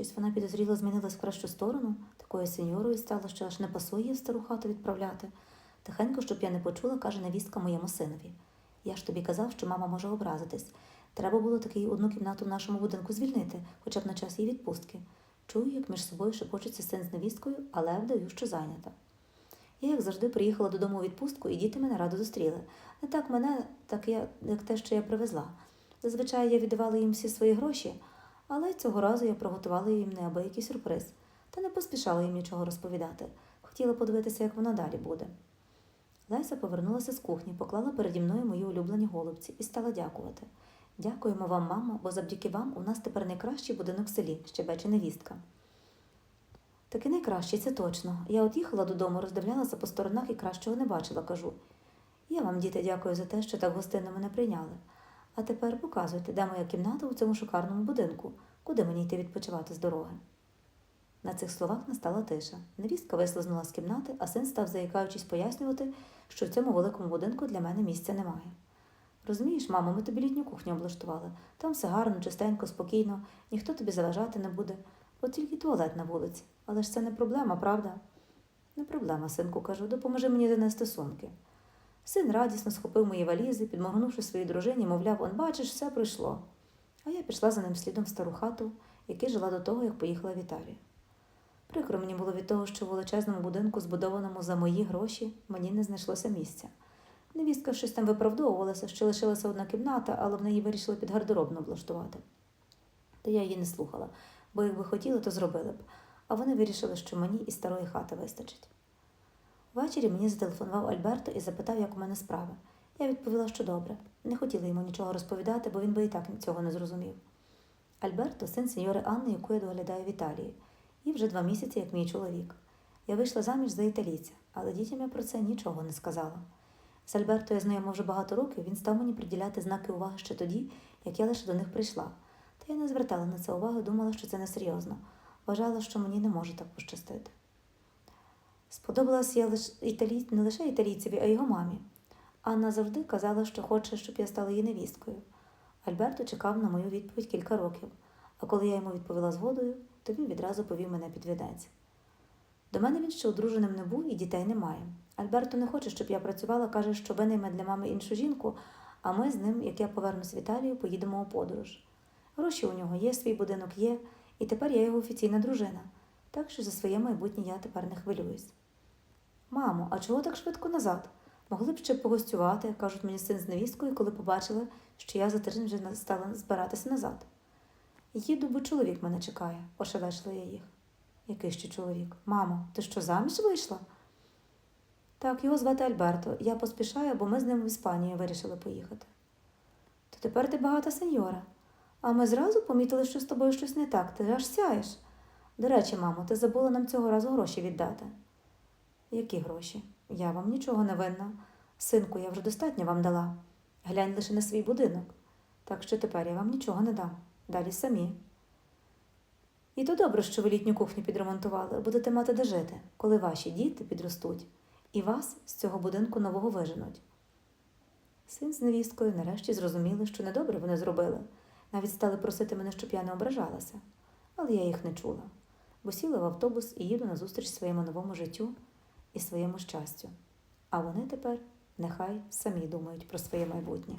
Щось вона підозріло змінилась в кращу сторону, такою сеньорою стала, що аж не пасує в стару хату відправляти. Тихенько, щоб я не почула, каже невістка моєму синові. Я ж тобі казав, що мама може образитись. Треба було таки одну кімнату в нашому будинку звільнити, хоча б на час її відпустки. Чую, як між собою шепочеться син з невісткою, але вдаю, що зайнята. Я, як завжди, приїхала додому у відпустку, і діти мене радо зустріли. Не так мене, так я, як те, що я привезла. Зазвичай я віддавала їм всі свої гроші, але цього разу я приготувала їм неабиякий сюрприз, та не поспішала їм нічого розповідати. Хотіла подивитися, як воно далі буде. Леся повернулася з кухні, поклала переді мною мої улюблені голубці і стала дякувати. Дякуємо вам, мамо, бо завдяки вам у нас тепер найкращий будинок в селі, щебече невістка. Таки найкращий, це точно. Я от їхала додому, роздивлялася по сторонах і кращого не бачила, кажу. Я вам, діти, дякую за те, що так гостинно мене прийняли. А тепер показуйте, де моя кімната у цьому шикарному будинку, куди мені йти відпочивати з дороги. На цих словах настала тиша. Невістка вислизнула з кімнати, а син став, заїкаючись, пояснювати, що в цьому великому будинку для мене місця немає. Розумієш, мамо, ми тобі літню кухню облаштували. Там все гарно, чистенько, спокійно, ніхто тобі заважати не буде. От тільки туалет на вулиці. Але ж це не проблема, правда? Не проблема, синку, кажу, допоможи мені занести сумки. Син радісно схопив мої валізи, підморгнувши своїй дружині, мовляв, он бачиш, все пройшло. А я пішла за ним слідом в стару хату, якій жила до того, як поїхала в Італію. Прикро мені було від того, що в величезному будинку, збудованому за мої гроші, мені не знайшлося місця. Невістка щось там виправдовувалася, що лишилася одна кімната, але в неї вирішили під гардеробну облаштувати. Та я її не слухала, бо якби хотіли, то зробили б. А вони вирішили, що мені і старої хати вистачить. Ввечері мені зателефонував Альберто і запитав, як у мене справи. Я відповіла, що добре. Не хотіла йому нічого розповідати, бо він би і так цього не зрозумів. Альберто син сеньори Анни, яку я доглядаю в Італії, і вже два місяці, як мій чоловік. Я вийшла заміж за італійця, але дітям я про це нічого не сказала. З Альберто я знайома вже багато років, він став мені приділяти знаки уваги ще тоді, як я лише до них прийшла. Та я не звертала на це уваги, думала, що це несерйозно. Вважала, що мені не може так пощастити. Сподобалась я лиш італій... не лише італійцеві, а його мамі. Анна завжди казала, що хоче, щоб я стала її невісткою. Альберто чекав на мою відповідь кілька років, а коли я йому відповіла згодою, то він відразу повів мене під вінець. До мене він ще одруженим не був і дітей немає. Альберто не хоче, щоб я працювала, каже, що винайме для мами іншу жінку, а ми з ним, як я повернусь в Італію, поїдемо у подорож. Гроші у нього є, свій будинок є, і тепер я його офіційна дружина, так що за своє майбутнє я тепер не хвилююсь. Мамо, а чого так швидко назад? Могли б ще погостювати, кажуть мені син з невісткою, коли побачили, що я за тиждень вже стала збиратися назад. Їду, бо чоловік мене чекає, ошелешила я їх. Який ще чоловік? Мамо, ти що заміж вийшла? Так, його звати Альберто. Я поспішаю, бо ми з ним в Іспанію вирішили поїхати. То тепер ти багата сеньора. А ми зразу помітили, що з тобою щось не так, ти аж сяєш. До речі, мамо, ти забула нам цього разу гроші віддати. Які гроші? Я вам нічого не винна. Синку, я вже достатньо вам дала. Глянь лише на свій будинок. Так що тепер я вам нічого не дам. Далі самі. І то добре, що ви літню кухню підремонтували, будете мати де жити, коли ваші діти підростуть, і вас з цього будинку нового виженуть. Син з невісткою нарешті зрозуміли, що недобре вони зробили. Навіть стали просити мене, щоб я не ображалася. Але я їх не чула, бо сіла в автобус і їду назустріч своєму новому життю і своєму щастю. А вони тепер нехай самі думають про своє майбутнє.